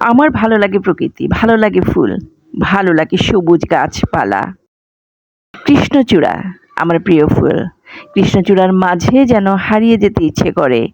আমার ভালো লাগে প্রকৃতি, ভালো লাগে ফুল, ভালো লাগে সবুজ গাছপালা। কৃষ্ণচূড়া, আমার প্রিয় ফুল, কৃষ্ণচূড়ার মাঝে যেন হারিয়ে যেতে ইচ্ছে করে।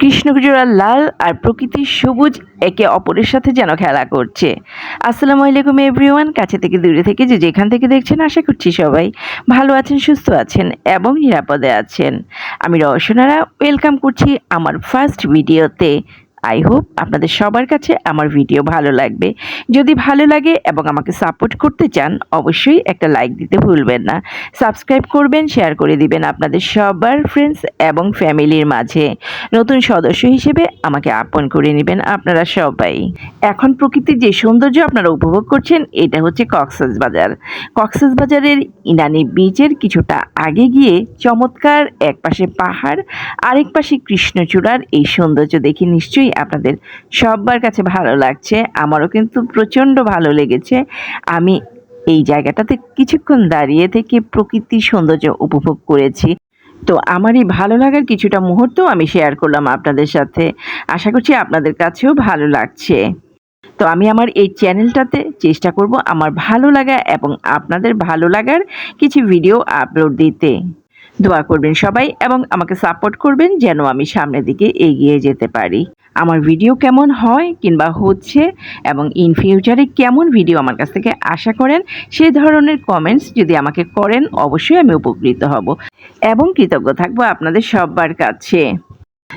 কৃষ্ণচূড়ার লাল আর প্রকৃতির সবুজ একে অপরের সাথে যেন খেলা করছে। আসসালামু আলাইকুম এভরিওয়ান, কাছে থেকে দূরে থেকে যে যেখান থেকে দেখছেন, আশা করছি সবাই ভালো আছেন, সুস্থ আছেন এবং নিরাপদে আছেন। আমি রওশনারা ওয়েলকাম করছি আমার ফার্স্ট ভিডিওতে আই হোপ আপনাদের সবার কাছে আমার ভিডিও ভালো লাগবে। যদি ভালো লাগে এবং আমাকে সাপোর্ট করতে চান, অবশ্যই একটা লাইক দিতে ভুলবেন না। সাবস্ক্রাইব করবেন শেয়ার করে দিবেন আপনাদের সবার ফ্রেন্ডস এবং ফ্যামিলির মাঝে। নতুন সদস্য হিসেবে আমাকে আপন করে নেবেন আপনারা সবাই। এখন প্রকৃতির যে সৌন্দর্য আপনারা উপভোগ করছেন, এটা হচ্ছে কক্সেস বাজার। কক্সেস বাজারের ইনানি বিচের কিছুটা আগে গিয়ে চমৎকার এক পাশে পাহাড় আরেক পাশে কৃষ্ণচূড়ার এই সৌন্দর্য দেখে নিশ্চয়ই আপনাদের সবার কাছে ভালো লাগছে, আমারও কিন্তু প্রচণ্ড ভালো লেগেছে। আমি এই জায়গাটাতে কিছুক্ষণ দাঁড়িয়ে থেকে প্রকৃতির সৌন্দর্য উপভোগ করেছি। তো আমার এই ভালো লাগার কিছুটা মুহূর্ত আমি শেয়ার করলাম আপনাদের সাথে। আশা করছি আপনাদের কাছেও ভালো লাগছে। তো আমি আমার এই চ্যানেলটাতে চেষ্টা করব আমার ভালো লাগা এবং আপনাদের ভালো লাগার কিছু ভিডিও আপলোড দিতে। দোয়া করবেন সবাই এবং আমাকে সাপোর্ট করবেন যেন আমি সামনের দিকে এগিয়ে যেতে পারি। আমার ভিডিও কেমন হয় কিংবা হচ্ছে এবং ইন ফিউচারে কেমন ভিডিও আমার কাছ থেকে আশা করেন সেই ধরনের কমেন্টস যদি আমাকে করেন, অবশ্যই আমি উপকৃত হব এবং কৃতজ্ঞ থাকব আপনাদের সবার কাছে।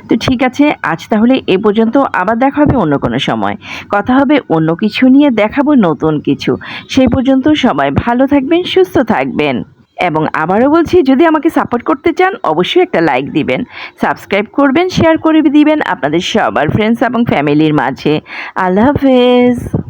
তো ঠিক আছে, আজ তাহলে এ পর্যন্ত আবার দেখা হবে অন্য কোনো সময়। কথা হবে অন্য কিছু নিয়ে, দেখাবো নতুন কিছু। সেই পর্যন্ত সবাই ভালো থাকবেন, সুস্থ থাকবেন। এবং আবারও বলছি, যদি আমাকে সাপোর্ট করতে চান, অবশ্যই একটা লাইক দিবেন সাবস্ক্রাইব করবেন শেয়ার করে দিবেন আপনাদের সবার ফ্রেন্ডস এবং ফ্যামিলির মাঝে। আল্লাহ হাফেজ।